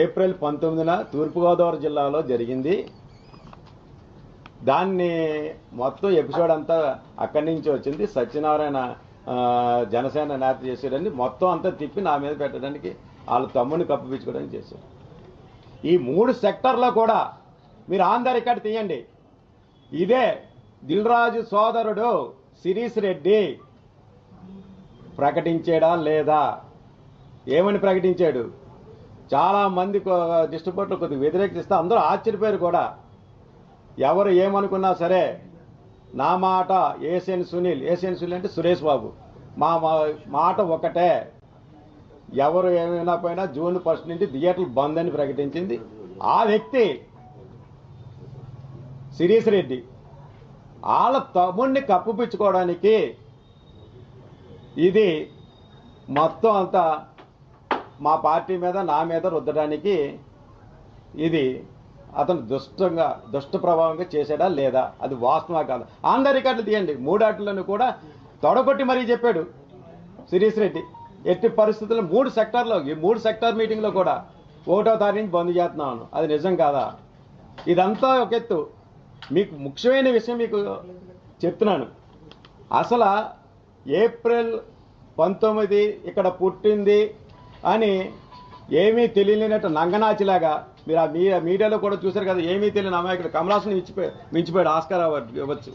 April పంతొమ్మిదిన తూర్పుగోదావరి జిల్లాలో జరిగింది. దాన్ని మొత్తం ఎపిసోడ్ అంతా అక్కడి నుంచి వచ్చింది. సత్యనారాయణ జనసేన నేత చేసాడని మొత్తం అంతా తిప్పి నా మీద పెట్టడానికి వాళ్ళ తమ్ముడిని కప్పిపించుకోవడానికి చేశారు. ఈ మూడు సెక్టర్లో కూడా మీరు ఆంధ్ర రికార్డు తీయండి. ఇదే దిల్రాజు సోదరుడు శిరీష్ రెడ్డి ప్రకటించాడా లేదా? ఏమని ప్రకటించాడు? చాలా మంది డిస్ట్రిబ్యూటర్లు కొద్దిగా వ్యతిరేకిస్తే అందరూ ఆశ్చర్యపోయారు కూడా. ఎవరు ఏమనుకున్నా సరే నా మాట ఏసేన్ సునీల్ ఏసేన్ సునీల్ అంటే సురేష్ బాబు. మా మా- మాట ఒకటే ఎవరు ఏమైనా పోయినా జూన్ ఫస్ట్ నుంచి థియేటర్లు బంద్ అని ప్రకటించింది. ఆ వ్యక్తి శిరీష్ రెడ్డి. వాళ్ళ తమ్ముడిని కప్పుపించుకోవడానికి ఇది మొత్తం అంతా మా పార్టీ మీద నా మీద రుద్దడానికి ఇది అతను దుష్టంగా దుష్ట ప్రభావంగా చేశాడా లేదా? అది వాస్తవా కాదు? ఆంధ్ర రికార్డులు తీయండి. మూడాట్లను కూడా తొడగొట్టి మరీ చెప్పాడు శిరీష్ రెడ్డి. ఎట్టి పరిస్థితుల్లో మూడు సెక్టార్లో ఈ మూడు సెక్టార్ మీటింగ్లో కూడా ఒకటో తారీఖు బంద్ చేస్తున్నాను. అది నిజం కాదా? ఇదంతా ఒక ఎత్తు. మీకు ముఖ్యమైన విషయం మీకు చెప్తున్నాను. అసలు ఏప్రిల్ పంతొమ్మిది ఇక్కడ పుట్టింది అని ఏమీ తెలియలేనట్టు నంగనాచిలాగా మీరు ఆ మీడియాలో కూడా చూశారు కదా ఏమీ తెలియని అమాయకుడు కమలాసుని ఇచ్చిపోయి మించిపోయాడు ఆస్కార్ అవార్డు ఇవ్వచ్చు.